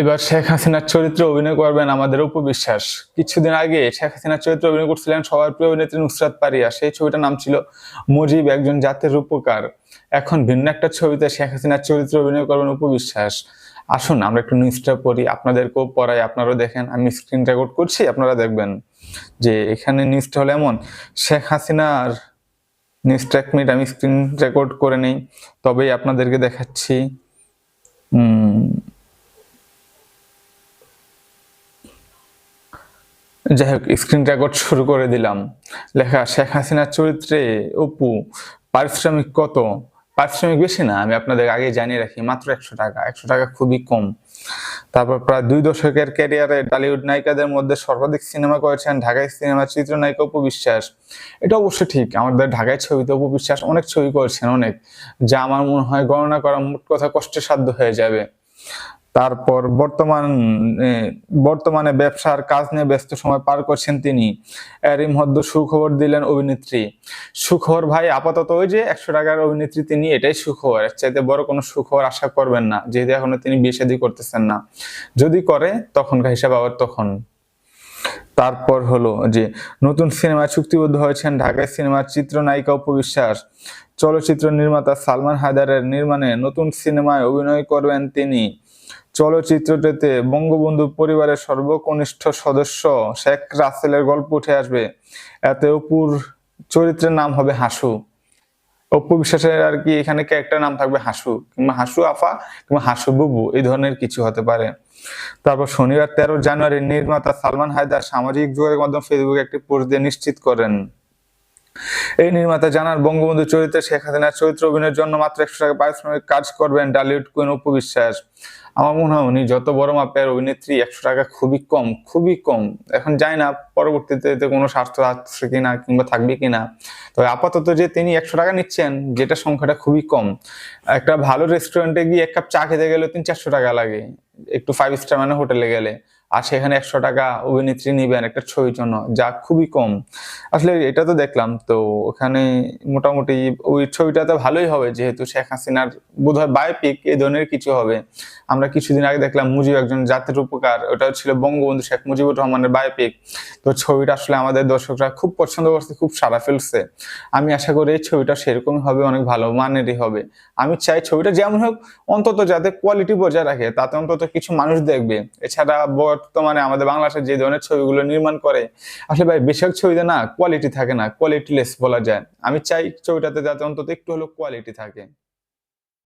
এবার শেখ হাসিনার চরিত্রে অভিনয় করবেন আমাদের উপবিশ্বাস কিছুদিন আগে শেখ হাসিনার চরিত্রে অভিনয় করছিলেন সবার প্রিয় অভিনেত্রী নুসরাত পারিয়া। সেই ছবিটার নাম ছিল মুজিব একজন জাতের রূপকার। এখন ভিন্ন একটা ছবিতে শেখ হাসিনার চরিত্রে অভিনয় করবেন উপবিশ্বাস আসুন, আমরা একটু নিউজটা পড়ি। আপনাদেরকেও পড়াই, আপনারাও দেখেন। আমি স্ক্রিন রেকর্ড করছি, আপনারা দেখবেন যে এখানে নিউজটা হলো এমন। শেখ হাসিনার নিউজটা এক মিনিট আমি স্ক্রিন রেকর্ড করে নেই। তবেই আপনাদেরকে দেখাচ্ছি। যাই হোক স্ক্রিন রেকর্ড শুরু করে দিলাম। লেখা, শেখ হাসিনার চরিত্রে অপু, পারিশ্রমিক কত? পারিশ্রমিক বেশি না, আমি আপনাদের আগে জানিয়ে রাখি, মাত্র একশো টাকা। একশো টাকা খুবই কম। তারপর প্রায় দুই দশকের ক্যারিয়ারে টলিউড নায়িকাদের মধ্যে সর্বাধিক সিনেমা করেছেন ঢাকায় সিনেমার চিত্রনায়িকা অপু বিশ্বাস। এটা অবশ্যই ঠিক, আমাদের ঢাকায় ছবিতে অপু বিশ্বাস অনেক ছবি করেছেন, অনেক, যা আমার মনে হয় গণনা করা মোট কথা কষ্টসাধ্য হয়ে যাবে। তারপর বর্তমান বর্তমানে ব্যবসার কাজ নিয়ে ব্যস্ত সময় পার করছেন তিনি। এরই মধ্যে সুখবর দিলেন অভিনেত্রী। সুখবর ভাই, আপাতত ওই যে একশো টাকার অভিনেত্রী তিনি, এটাই সুখবর। এর চাইতে বড় কোনো সুখবর আশা করবেন না, যেহেতু এখনও তিনি বিয়ে করতেছেন না। যদি করে, তখনকার হিসাব আবার তখন। তারপর হলো যে, নতুন সিনেমায় চুক্তিবদ্ধ হয়েছেন ঢাকায় সিনেমার চিত্রনায়িকা উপবিশ্বাস চলচ্চিত্র নির্মাতা সালমান হায়দারের নির্মাণে নতুন সিনেমায় অভিনয় করবেন তিনি। চলচ্চিত্রটিতে বঙ্গবন্ধু পরিবারের সর্বকনিষ্ঠ সদস্য শেখ রাসেলের গল্প উঠে আসবে। এতে অপুর চরিত্রের নাম হবে হাসু। অপু বিশ্বাসের আর কি এখানে ক্যারেক্টার নাম থাকবে হাসু, কিংবা হাসু আফা, কিংবা হাসু বুবু, এই ধরনের কিছু হতে পারে। তারপর শনিবার তেরো জানুয়ারি নির্মাতা সালমান হায়দার সামাজিক যোগাযোগ মাধ্যম ফেসবুকে একটি পোস্ট দিয়ে নিশ্চিত করেন। এই নির্মাতা জানান, বঙ্গবন্ধু চরিত্রে শেখ হাসিনার চরিত্র অভিনয়ের জন্য মাত্র একশো টাকা পারিশ্রমিক কাজ করবেন ডালিউড কুইন অপু বিশ্বাস। আমার মনে হয় উনি যত বড় মাপের অভিনেত্রী, একশো টাকা খুবই কম খুবই কম। এখন জানি না পরবর্তীতে এতে কোনো স্বার্থ আছে কিনা কিংবা থাকবে কিনা। তবে আপাতত যে তিনি একশো টাকা নিচ্ছেন, যেটা সংখ্যাটা খুবই কম। একটা ভালো রেস্টুরেন্টে গিয়ে এক কাপ চা খেতে গেলে তিন চারশো টাকা লাগে। একটু ফাইভ স্টার মানে হোটেলে গেলে। আর সেখানে একশো টাকা অভিনেত্রী নিবেন একটা ছবির জন্য, যা খুবই কম। আসলে এটা তো দেখলাম, তো ওখানে মোটামুটি ওই ছবিটাতে ভালোই হবে, যেহেতু শেখ হাসিনার বোধহয় বায়োপিক এই ধরনের কিছু হবে। আমরা কিছুদিন আগে দেখলাম মুজিব একজন জাতির উপকার ওটা ছিল বঙ্গবন্ধু শেখ মুজিবুর রহমানের বায়োপিক তো ছবিটা আসলে আমাদের দর্শকরা খুব পছন্দ করছে, খুব সারা ফেলছে। আমি আশা করি এই ছবিটা সেরকমই হবে, অনেক ভালো মানেরই হবে। আমি চাই ছবিটা যেমন হোক, অন্তত যাতে কোয়ালিটি বজায় রাখে, তাতে অন্তত কিছু মানুষ দেখবে। এছাড়া বর্তমানে আমাদের বাংলাদেশে যে ধরনের ছবিগুলো নির্মাণ করে, আসলে ভাই বেশিরভাগ ছবিতে না কোয়ালিটি থাকে না কোয়ালিটিলেস বলা যায়। আমি চাই ছবিটাতে যাতে অন্তত একটু হলেও কোয়ালিটি থাকে।